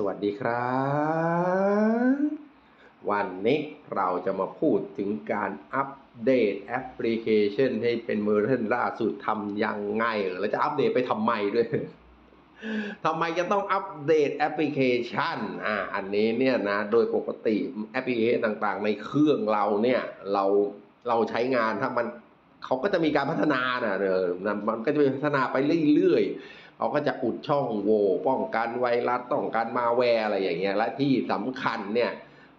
สวัสดีครับ วันนี้เราจะมาพูดถึงการอัปเดตแอปพลิเคชันให้เป็นเวอร์ชันล่าสุดทำยังไงแล้วจะอัปเดตไปทำไมด้วยทำไมจะต้องอัปเดตแอปพลิเคชันอ่าอันนี้เนี่ยนะ โดยปกติแอปพลิเคชันต่างๆ ในเครื่องเราเนี่ย เราเราใช้งานถ้ามันเขาก็จะมีการพัฒนานะเออะมันก็จะพัฒนาไปเรื่อยๆ เขาก็จะอุดช่องโหว่ป้องกันไวรัสป้องกันมาแวร์อะไรอย่างเงี้ยและที่สำคัญเนี่ย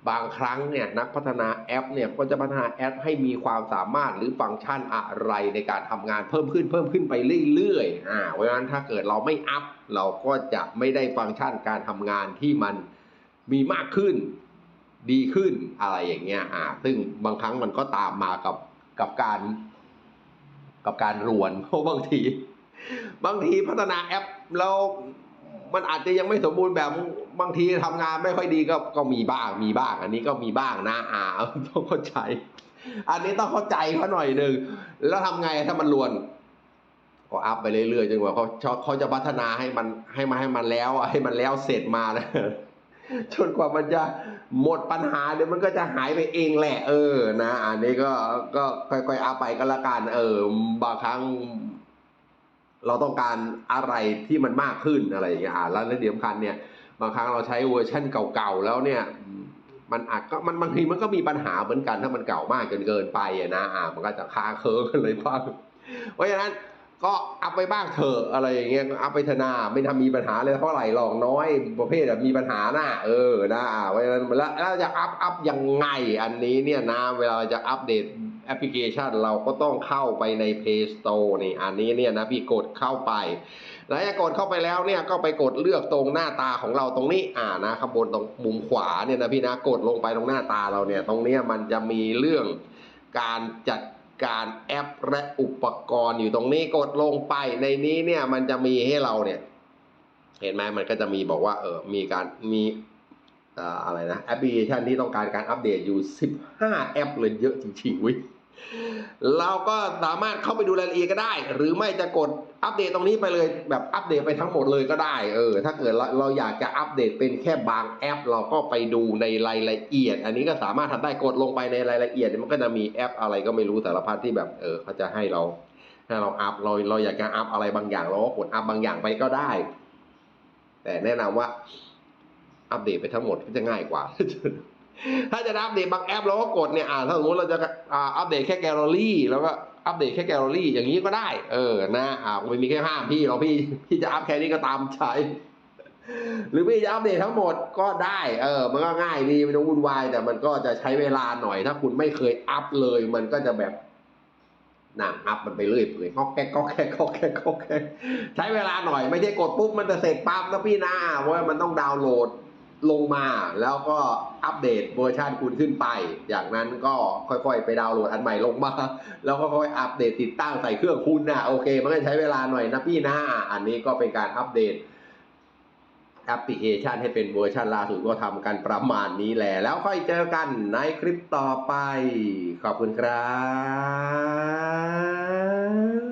บางครั้งเนี่ยนักพัฒนาแอปเนี่ยก็จะพัฒนาแอปให้มีความสามารถหรือฟังก์ชันอะไรในการทำงานเพิ่มขึ้นเพิ่มขึ้นไปเรื่อยๆอ่าเพราะฉะนั้นถ้าเกิดเราไม่อัพเราก็จะไม่ได้ฟังก์ชันการทำงานที่มันมีมากขึ้นดีขึ้นอะไรอย่างเงี้ยอ่าซึ่งบางครั้งมันก็ตามมากับกับการ กับการรวนเพราะบางที บางทีพัฒนาแอปแล้วมันอาจจะยังไม่สมบูรณ์แบบบางทีทำงานไม่ค่อยดีก็ก็มีบ้างมีบ้าง อันนี้ก็มีบ้างนะอ่าต้องเข้าใจ อันนี้ต้องเข้าใจเขาหน่อยหนึ่งแล้วทำไงถ้ามันรวนก็อัพไปเรื่อยๆจนกว่าเขาเขาเขาจะพัฒนาให้มันให้มาให้มันแล้วให้มันแล้วเสร็จมานะจนกว่ามันจะหมดปัญหาเดี๋ยวมันก็จะหายไปเองแหละ เออ นะ อันนี้ก็ก็ค่อยๆอัพไปก็แล้วกันเออบางครั้ง เราต้องการอะไรที่มันมากขึ้นอะไรอย่างเงี้ยอ่าแล้วเดียวสำคัญเนี่ยบางครั้งเราใช้เวอร์ชั่นเก่าๆแล้วเนี่ยมันอาจก็มันบางทีมันก็มีปัญหาเหมือนกันถ้ามันเก่ามากจนเกินไปอะนะอ่ามันก็จะค้างเคิร์กันเลยบ้างเพราะฉะนั้นก็อัพไปบ้างเถอะอะไรอย่างเงี้ยอัพไปเถอะนาไม่ทำมีปัญหาเลยเท่าไหร่หรอกน้อยประเภทแบบมีปัญหาหน้าเออนะเพราะฉะนั้นแล้วแล้วจะอัพอัพยังไงอันนี้เนี่ยนะเวลาจะอัปเดต แอปพลิเคชันเราก็ต้องเข้าไปใน Play Store นี่อันนี้เนี่ยนะพี่กดเข้าไป แล้วจะกดเข้าไปแล้วเนี่ยก็ไปกดเลือกตรงหน้าตาของเราตรงนี้อ่านะข้างบนตรงมุมขวาเนี่ยนะพี่นะกดลงไปตรงหน้าตาเราเนี่ยตรงนี้มันจะมีเรื่องการจัดการแอปและอุปกรณ์อยู่ตรงนี้กดลงไปในนี้เนี่ยมันจะมีให้เราเนี่ย เห็นไหมมันก็จะมีบอกว่าเออมีการมีอะไรนะแอปพลิเคชันที่ต้องการการอัปเดตอยู่ 15 แอปเลยเยอะจริงๆเวิ เราก็สามารถเข้าไปดูรายละเอียดก็ได้ หรือไม่จะกดอัปเดตตรงนี้ไปเลยแบบอัปเดตไปทั้งหมดเลยก็ได้ เออ ถ้าเกิดเราเราอยากจะอัปเดตเป็นแค่บางแอป เราก็ไปดูในรายละเอียด อันนี้ก็สามารถทำได้กดลงไปในรายละเอียด มันก็จะมีแอปอะไรก็ไม่รู้สารพัดที่แบบเออเขาจะให้เราให้เราอัพเราเราอยากจะอัพอะไรบางอย่างเราก็กดอัพบางอย่างไปก็ได้ แต่แนะนำว่าอัปเดตไปทั้งหมดก็จะง่ายกว่า ถ้าจะอัปเดตบางแอปเราก็กดเนี่ยอ่าถ้าสมมติเราจะอ่าอัปเดตแค่แกลเลอรี่แล้วก็อัปเดตแค่แกลเลอรี่อย่างนี้ก็ได้ เออนะอ่าไม่มีแค่ห้ามพี่เราพี่พี่จะอัพแค่นี้ก็ตามใช้หรือพี่จะอัปเดตทั้งหมดก็ได้ เออ มันก็ง่ายดีไม่ต้องวุ่นวาย แต่มันก็จะใช้เวลาหน่อย ถ้าคุณไม่เคยอัพเลย มันก็จะแบบนั่งอัพมันไปเรื่อยเปื่อยก็แก๊กก็แก๊กก็แก๊กก็แก๊กใช้เวลาหน่อยไม่ใช่กดปุ๊บมันจะเสร็จปั๊บนะพี่นะเพราะว่ามันต้องดาวน์โหลด ลงมาแล้วก็อัปเดตเวอร์ชันคุณขึ้นไป จากนั้นก็ค่อยๆ ไปดาวน์โหลดอันใหม่ลงมา แล้วก็ค่อยอัปเดตติดตั้งใส่เครื่องคุณนะโอเค มันก็ใช้เวลาหน่อยนะพี่นะอันนี้ก็เป็นการอัปเดตแอปพลิเคชันให้เป็นเวอร์ชันล่าสุดก็ทำกันประมาณนี้แหละแล้วค่อยเจอกันในคลิปต่อไป ขอบคุณครับ